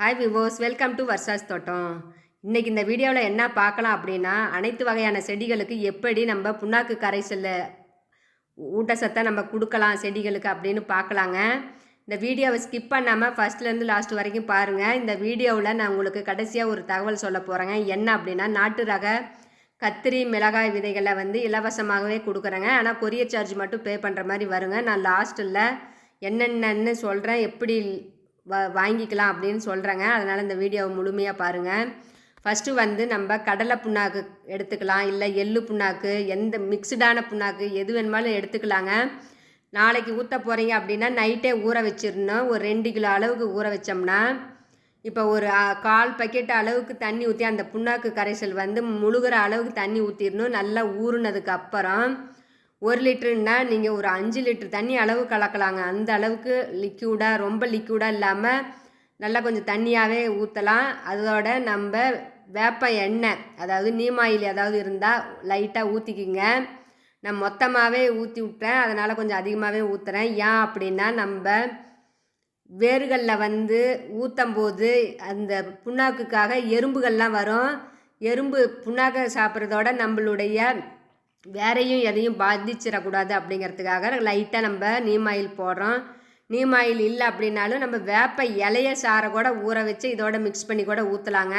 Hi விவோஸ் welcome to வர்சாஸ் தோட்டம் இன்றைக்கி இந்த வீடியோவில் என்ன பார்க்கலாம் அப்படின்னா அனைத்து வகையான செடிகளுக்கு எப்படி நம்ம புண்ணாக்கு கரைசலில் ஊட்டச்சத்தை நம்ம கொடுக்கலாம் செடிகளுக்கு அப்படின்னு பார்க்கலாங்க. இந்த வீடியோவை ஸ்கிப் பண்ணாமல் ஃபஸ்ட்லேருந்து லாஸ்ட் வரைக்கும் பாருங்கள் இந்த வீடியோவில் நான் உங்களுக்கு கடைசியாக ஒரு தகவல் சொல்ல போகிறேங்க என்ன அப்படின்னா நாட்டு ரக கத்திரி மிளகாய் விதைகளை வந்து இலவசமாகவே கொடுக்குறேங்க. ஆனால் கொரியர் சார்ஜ் மட்டும் பே பண்ணுற மாதிரி வருங்க. நான் லாஸ்ட்டில் என்னென்னு சொல்கிறேன் எப்படி வ வாங்கிக்கலாம் அப்படின்னு சொல்கிறேங்க அதனால் இந்த வீடியோவை முழுமையாக பாருங்கள் ஃபஸ்ட்டு வந்து நம்ம கடலை புண்ணாக்கு எடுத்துக்கலாம். இல்லை எள்ளு புண்ணாக்கு எந்த மிக்சடான புண்ணாக்கு எது வேணுமாலும் எடுத்துக்கலாங்க. நாளைக்கு ஊற்ற போகிறீங்க அப்படின்னா நைட்டே ஊற வச்சிடணும். ஒரு ரெண்டு கிலோ அளவுக்கு ஊற வச்சோம்னா இப்போ ஒரு கால் பக்கெட் அளவுக்கு தண்ணி ஊற்றி அந்த புண்ணாக்கு கரைசல் வந்து முழுகிற அளவுக்கு தண்ணி ஊற்றிடணும் நல்லா ஊறுனதுக்கு அப்புறம் ஒரு லிட்டருன்னா நீங்கள் ஒரு அஞ்சு லிட்டர் தண்ணி அளவு கலக்கலாங்க. அந்த அளவுக்கு லிக்யூடாக ரொம்ப லிக்யூடாக இல்லாமல் நல்லா கொஞ்சம் தண்ணியாகவே ஊற்றலாம் அதோட நம்ம வேப்ப எண்ணெய் அதாவது நீமாயில் ஏதாவது இருந்தால் லைட்டாக ஊற்றிக்கிங்க நான் மொத்தமாகவே ஊற்றி விட்டேன் அதனால் கொஞ்சம் அதிகமாகவே ஊற்றுறேன் ஏன் அப்படின்னா நம்ம வேர்களில் வந்து ஊற்றும் போது அந்த புண்ணாக்குக்காக எறும்புகள்லாம் வரும். எறும்பு புண்ணாக்கை சாப்பிட்றதோட நம்மளுடைய வேறையும் எதையும் பாதிச்சிடக்கூடாது அப்படிங்கிறதுக்காக லைட்டாக நம்ம நீம் ஆயில் போடுறோம். நீம் ஆயில் இல்லை அப்படின்னாலும் நம்ம வேப்ப இலைய சாரை கூட ஊற வச்சு இதோட மிக்ஸ் பண்ணி கூட ஊற்றலாங்க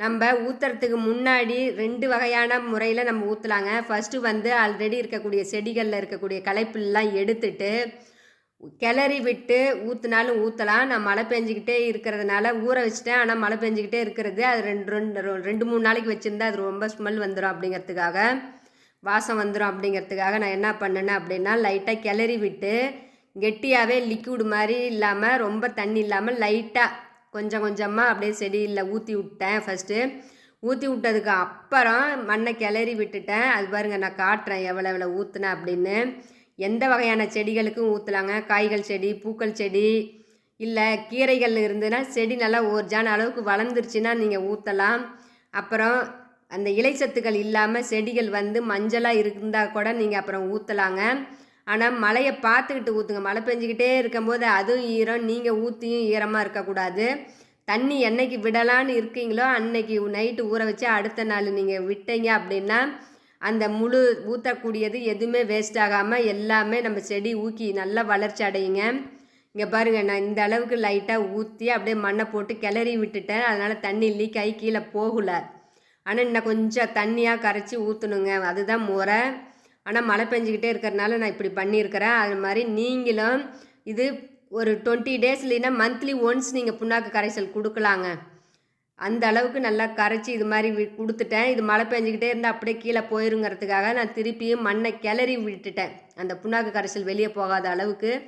நம்ம ஊற்றுறதுக்கு முன்னாடி ரெண்டு வகையான முறையில் நம்ம ஊற்றலாங்க ஃபஸ்ட்டு வந்து ஆல்ரெடி இருக்கக்கூடிய செடிகளில் இருக்கக்கூடிய களைப்புலாம் எடுத்துட்டு கிளறி விட்டு ஊற்றுனாலும் ஊற்றலாம் நான் மழை பெஞ்சிக்கிட்டே இருக்கிறதுனால ஊற வச்சுட்டேன். ஆனால் மழை பெஞ்சிக்கிட்டே இருக்கிறது. அது ரெண்டு ரெண்டு ரெண்டு மூணு நாளைக்கு வச்சுருந்தா அது ரொம்ப ஸ்மெல் வந்துடும் அப்படிங்கிறதுக்காக. வாசம் வந்துடும் அப்படிங்கிறதுக்காக நான் என்ன பண்ணேன் அப்படின்னா லைட்டாக கிளறி விட்டு கெட்டியாகவே லிக்விட் மாதிரி இல்லாமல் ரொம்ப தண்ணி இல்லாமல் லைட்டாக கொஞ்சம் கொஞ்சமாக அப்படியே செடியில் ஊற்றி விட்டேன் ஃபஸ்ட்டு ஊற்றி விட்டதுக்கு அப்புறம் மண்ணை கிளறி விட்டுட்டேன். அது பாருங்கள் நான் காட்டுறேன் எவ்வளோ எவ்வளோ ஊற்றுனேன் அப்படின்னு. எந்த வகையான செடிகளுக்கும் ஊற்றலாங்க காய்கள் செடி பூக்கள் செடி இல்லை கீரைகள் இருந்துன்னா செடி நல்லா ஒரு ஜான அளவுக்கு வளர்ந்துருச்சுன்னா நீங்கள் ஊற்றலாம் அப்புறம் அந்த இலைச்சத்துக்கள் இல்லாமல் செடிகள் வந்து மஞ்சளாக இருந்தால் கூட நீங்கள் அப்புறம் ஊற்றலாங்க ஆனால் மழையை பார்த்துக்கிட்டு ஊற்றுங்க மழை பெஞ்சிக்கிட்டே இருக்கும்போது அதுவும் ஈரம் நீங்கள் ஊற்றியும் ஈரமாக இருக்கக்கூடாது. தண்ணி என்னைக்கு விடலான்னு இருக்கீங்களோ அன்னைக்கு நைட்டு ஊற வச்சு அடுத்த நாள் நீங்கள் விட்டீங்க அப்படின்னா அந்த முழு ஊற்றக்கூடியது எதுவுமே வேஸ்ட் ஆகாமல் எல்லாமே நம்ம செடி ஊக்கி நல்லா வளர்ச்சி அடையுங்க. இங்கே பாருங்கள் நான் இந்த அளவுக்கு லைட்டாக ஊற்றி அப்படியே மண்ணை போட்டு கிளறி விட்டுட்டேன். அதனால் தண்ணி லீக் ஆகி கீழே போகலை. ஆனால் இன்னும் கொஞ்சம் தண்ணியாக கரைச்சி ஊற்றணுங்க அதுதான் முறை. ஆனால் மழை பெஞ்சிக்கிட்டே இருக்கிறனால நான் இப்படி பண்ணியிருக்கிறேன். அது மாதிரி நீங்களும் இது ஒரு டுவெண்ட்டி டேஸ் இல்லைன்னா மந்த்லி ஒன்ஸ் நீங்கள் புண்ணாக்கு கரைசல் கொடுக்கலாங்க. அந்த அளவுக்கு நல்லா கரைச்சி இது மாதிரி வி- கொடுத்துட்டேன். இது மழை பெஞ்சிக்கிட்டே இருந்தால் அப்படியே கீழே போயிருங்கிறதுக்காக நான் திருப்பியும் மண்ணை கிளறி விட்டுட்டேன். அந்த புண்ணாக்கு கரைசல் வெளியே போகாத அளவுக்கு.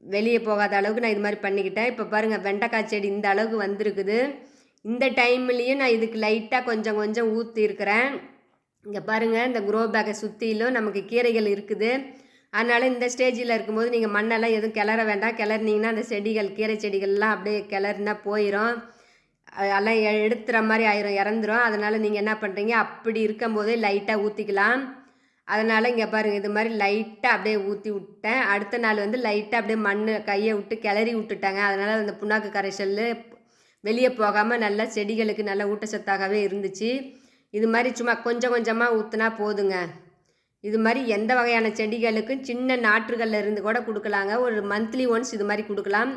வெளியே போகாத அளவுக்கு நான் இது மாதிரி பண்ணிக்கிட்டேன். இப்போ பாருங்கள் வெண்டைக்காய் செடி இந்த அளவுக்கு வந்திருக்குது. இந்த டைம்லேயும் நான் இதுக்கு லைட்டாக கொஞ்சம் கொஞ்சம் ஊற்றிருக்கிறேன் இங்கே பாருங்கள் இந்த குரோ பேக்கை சுற்றிலும் நமக்கு கீரைகள் இருக்குது. அதனால் இந்த ஸ்டேஜில் இருக்கும்போது நீங்கள் மண்ணெல்லாம் எதுவும் கிளற வேண்டாம். கிளறினீங்கன்னா அந்த செடிகள் கீரை செடிகள்லாம் அப்படியே கிளறினா போயிடும் அதெல்லாம் எ- மாதிரி ஆயிரும் இறந்துரும். அதனால் நீங்கள் என்ன பண்ணுறீங்க அப்படி இருக்கும்போதே லைட்டாக ஊற்றிக்கலாம் அதனால் இங்கே பாருங்கள் இது மாதிரி லைட்டாக அப்படியே ஊற்றி விட்டேன். அடுத்த நாள் வந்து லைட்டாக அப்படியே மண் கையை விட்டு கிளறி விட்டுட்டாங்க. அதனால் அந்த புண்ணாக்கு கரைசல் வெளியே போகாமல் நல்லா செடிகளுக்கு நல்ல ஊட்டச்சத்தாகவே இருந்துச்சு. இது மாதிரி சும்மா கொஞ்சம் கொஞ்சமாக ஊற்றினா போதுங்க. இது மாதிரி எந்த வகையான செடிகளுக்கும் சின்ன நாற்றுகளில் இருந்து கூட கொடுக்கலாங்க. ஒரு மந்த்லி ஒன்ஸ் இது மாதிரி கொடுக்கலாம்.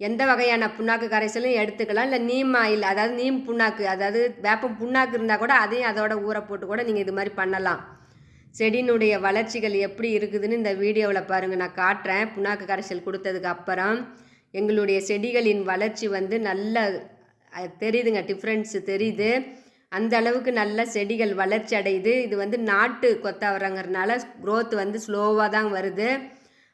எந்த வகையான புண்ணாக்கு கரைசலும் எடுத்துக்கலாம். இல்லை நீம் ஆயில் அதாவது நீம் புண்ணாக்கு அதாவது வேப்பம் புண்ணாக்கு இருந்தால் கூட அதையும் அதோட ஊற போட்டு கூட நீங்கள் இது மாதிரி பண்ணலாம். செடியினுடைய வளர்ச்சிகள் எப்படி இருக்குதுன்னு இந்த வீடியோவில் பாருங்கள் நான் காட்டுறேன். புண்ணாக்கு கரைசல் கொடுத்ததுக்கு அப்புறம். எங்களுடைய செடிகளின் வளர்ச்சி வந்து நல்ல தெரியுதுங்க டிஃப்ரென்ஸு தெரியுது. அந்த அளவுக்கு நல்ல செடிகள் வளர்ச்சி அடையுது. இது வந்து நாட்டு கொத்தவரங்கிறனால க்ரோத் வந்து ஸ்லோவாக தான் வருது.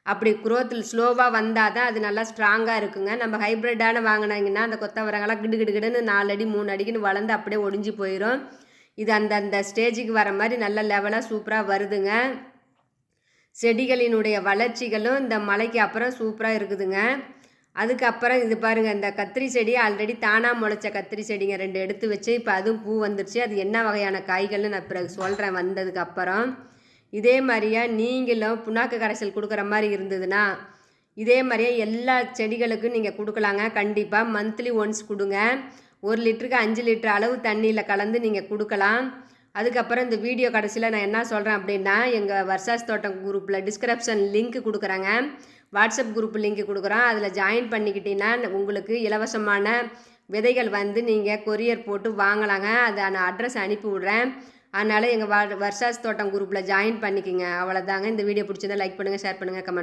அப்படி குரோத்தில் ஸ்லோவாக வந்தால் தான் அது நல்லா ஸ்ட்ராங்காக இருக்குங்க. நம்ம ஹைப்ரிட்டான வாங்கினாங்கன்னா அந்த கொத்தவரங்கெல்லாம் கிடு கிடு கிடுன்னு நாலு அடி மூணு அடிக்குன்னு வளர்ந்து அப்படியே ஒடிஞ்சு போயிடும் இது அந்தந்த ஸ்டேஜுக்கு வர மாதிரி நல்ல லெவலாக சூப்பராக வருதுங்க. செடிகளினுடைய வளர்ச்சிகளும் இந்த மழைக்கு அப்புறம் சூப்பராக இருக்குதுங்க. அதுக்கப்புறம் இது பாருங்கள் இந்த கத்திரி செடி ஆல்ரெடி தானாக முளைச்ச கத்திரி செடிங்க ரெண்டு எடுத்து வச்சு இப்போ அதுவும் பூ வந்துருச்சு. அது என்ன வகையான காய்கள்னு நான் பிறகு சொல்கிறேன் வந்ததுக்கு அப்புறம். இதே மாதிரியா நீங்களும் புண்ணாக்கு கரைசல் கொடுக்குற மாதிரி இருந்ததுன்னா இதே மாதிரியே எல்லா செடிகளுக்கும் நீங்கள் கொடுக்கலாங்க. கண்டிப்பாக மந்த்லி ஒன்ஸ் கொடுங்க. ஒரு லிட்டருக்கு அஞ்சு லிட்டர் அளவு தண்ணியில் கலந்து நீங்கள் கொடுக்கலாம். அதுக்கப்புறம் இந்த வீடியோ கடைசியில் நான் என்ன சொல்கிறேன் அப்படின்னா எங்கள் வர்ஷாஸ் தோட்டம் குரூப்பில் டிஸ்கிரிப்ஷன் லிங்க் கொடுக்குறேங்க. வாட்ஸ்அப் குரூப் லிங்க் கொடுக்குறோம் அதில் ஜாயின் பண்ணிக்கிட்டீங்கன்னா உங்களுக்கு இலவசமான விதைகள் வந்து நீங்கள் கொரியர் போட்டு வாங்கலாங்க. அதை நான் அட்ரஸ் அனுப்பி விட்றேன். அதனால் எங்கள் வ வர்ஷாஸ் தோட்டம் குரூப்பில் ஜாயின் பண்ணிக்கோங்க. அவ்வளோதாங்க இந்த வீடியோ பிடிச்சிருந்தா லைக் பண்ணுங்கள் ஷேர் பண்ணுங்கள் கமெண்ட்